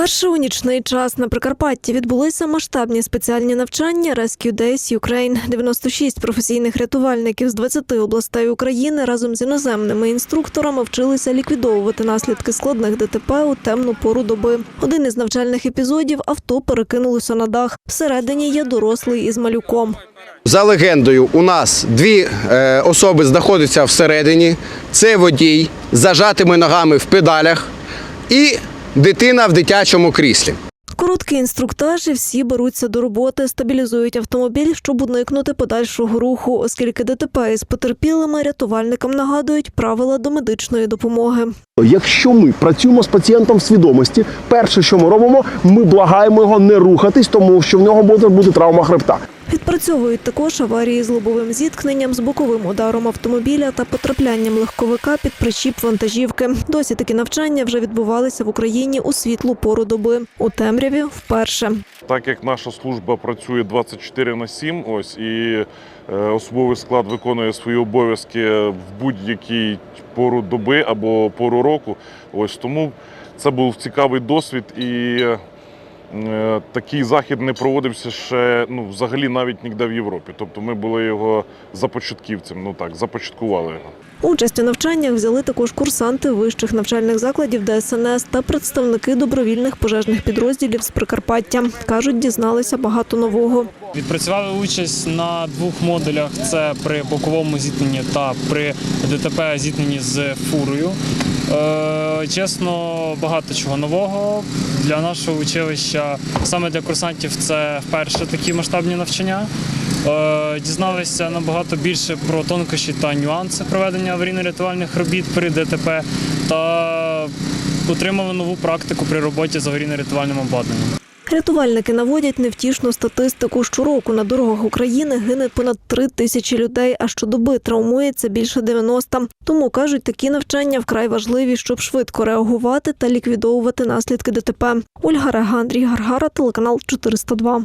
Вперше у нічний час на Прикарпатті відбулися масштабні спеціальні навчання Rescue Days Ukraine. 96 професійних рятувальників з 20 областей України разом з іноземними інструкторами вчилися ліквідовувати наслідки складних ДТП у темну пору доби. Один із навчальних епізодів авто перекинулося на дах. Всередині є дорослий із малюком. За легендою, у нас дві е, особи знаходяться всередині. Це водій зажатими ногами в педалях і дитина в дитячому кріслі. Короткий інструктаж і всі беруться до роботи, стабілізують автомобіль, щоб уникнути подальшого руху, оскільки ДТП із потерпілими рятувальникам нагадують правила до медичної допомоги. Якщо ми працюємо з пацієнтом в свідомості, перше, що ми робимо, ми благаємо його не рухатись, тому що в нього може бути травма хребта. Відпрацьовують також аварії з лобовим зіткненням, з боковим ударом автомобіля та потраплянням легковика під причіп вантажівки. Досі такі навчання вже відбувалися в Україні у світлу пору доби. У темряві вперше. Так як наша служба працює 24 на 7, ось і е, особовий склад виконує свої обов'язки в будь-якій пору доби або пору року. Ось тому це був цікавий досвід і. Е, Такий захід не проводився ще ну, взагалі навіть ніде в Європі. Тобто ми були його започатківцем, ну так, започаткували його. Участь у навчаннях взяли також курсанти вищих навчальних закладів ДСНС та представники добровільних пожежних підрозділів з Прикарпаття. кажуть, дізналися багато нового. Відпрацювали участь на двох модулях: це при боковому зіткненні та при ДТП зіткненні з фурою. Е, чесно, багато чого нового для нашого училища. Саме для курсантів це вперше такі масштабні навчання. Е, Дізналися набагато більше про тонкощі та нюанси проведення аварійно-рятувальних робіт при ДТП та отримали нову практику при роботі з аварійно-рятувальним обладнанням. Рятувальники наводять невтішну статистику. Щороку на дорогах України гине понад три тисячі людей, а щодоби травмується більше 90. Тому кажуть, такі навчання вкрай важливі, щоб швидко реагувати та ліквідовувати наслідки ДТП. Ольга Рега, Андрій Гаргара, телеканал 402.